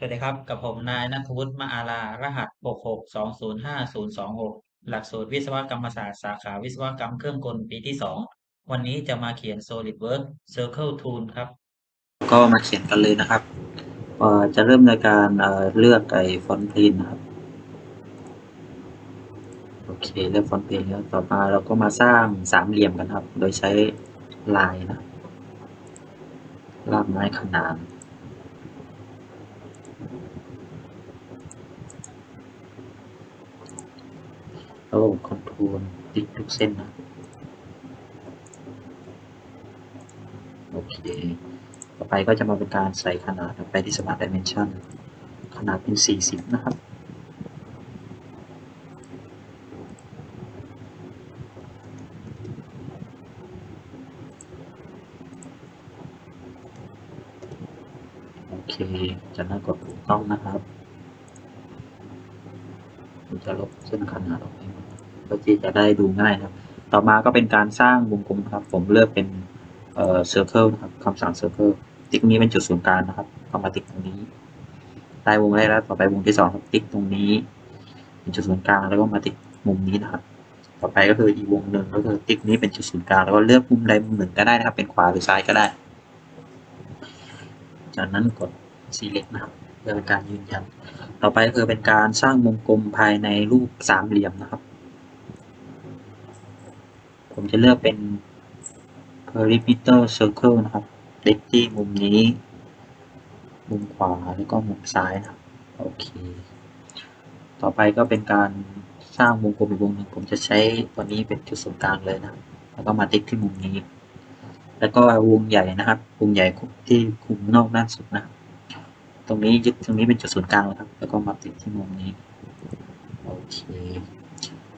สวัสดีครับ กับผมนายณัฐวุฒิมะอาลา รหัส 662050026 หลักสูตรวิศวกรรมศาสตร์สาขาวิศวกรรมเครื่องกลปีที่ 2 วันนี้จะมาเขียน SolidWorks Circle Tool ครับ ก็มาเขียนกันเลยนะครับ จะเริ่มโดยการเลือกไอ้ฟอนต์เพนนะครับ โอเค เลือกฟอนต์เพนแล้วต่อมาเราก็มาสร้างสามเหลี่ยมกันครับ โดยใช้ลายนะ ลากไม้ขนาน ล้วคอนโทรลติ๊กทุกเส้นนะ โอเค ต่อไปก็จะมาเป็นการใส่ขนาดไปที่ Smart Dimension ขนาดเป็น 40 นะครับโอเคจากนั้นกดถูกต้องนะครับ ผมจะลบเส้นขนาดออกไปหมด เพื่อที่จะได้ดูง่ายครับ ต่อมาก็เป็นการสร้างวงกลมครับ ผมเลือกเป็นเอ่อ circle นะครับคำสั่ง circle ติ๊กนี้เป็นจุดศูนย์กลางนะครับก็มาติ๊กตรงนี้ได้วงแรกแล้วต่อไปวงที่สองครับติ๊กตรงนี้ เป็นจุดศูนย์กลางแล้วก็มาติ๊กมุมนี้นะครับ ต่อไปก็คืออีวงหนึ่งก็คือติ๊กนี้เป็นจุดศูนย์กลางแล้วก็เลือกมุมใดมุมหนึ่งก็ได้นะครับ เป็นขวาหรือซ้ายก็ได้ จากนั้นกด select นะครับเพื่อเป็นการยืนยัน ต่อไปก็คือเป็นการสร้างวงกลมภายในรูปสามเหลี่ยมนะครับ ผมจะเลือกเป็น perimeter circle นะครับติ๊กที่มุมนี้ มุมขวาแล้วก็มุมซ้ายนะครับโอเค ต่อไปก็เป็นการสร้างวงกลมอีกวงหนึ่งผมจะใช้ตัวนี้เป็นจุดศูนย์กลางเลยนะ แล้วก็มาติ๊กที่มุมนี้ แล้วก็วงใหญ่นะครับ วงใหญ่ที่คุมนอกด้านสุดนะ ตรงนี้ยึดตรงนี้เป็นจุดศูนย์กลางนะครับ แล้วก็มาติดที่มุมนี้ โอเค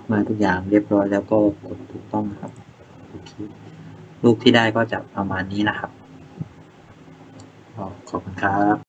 เมื่อทุกอย่างเรียบร้อยแล้วก็กด ต้องนะครับโอเครูปที่ได้ก็จะประมาณนี้นะครับขอบคุณครับ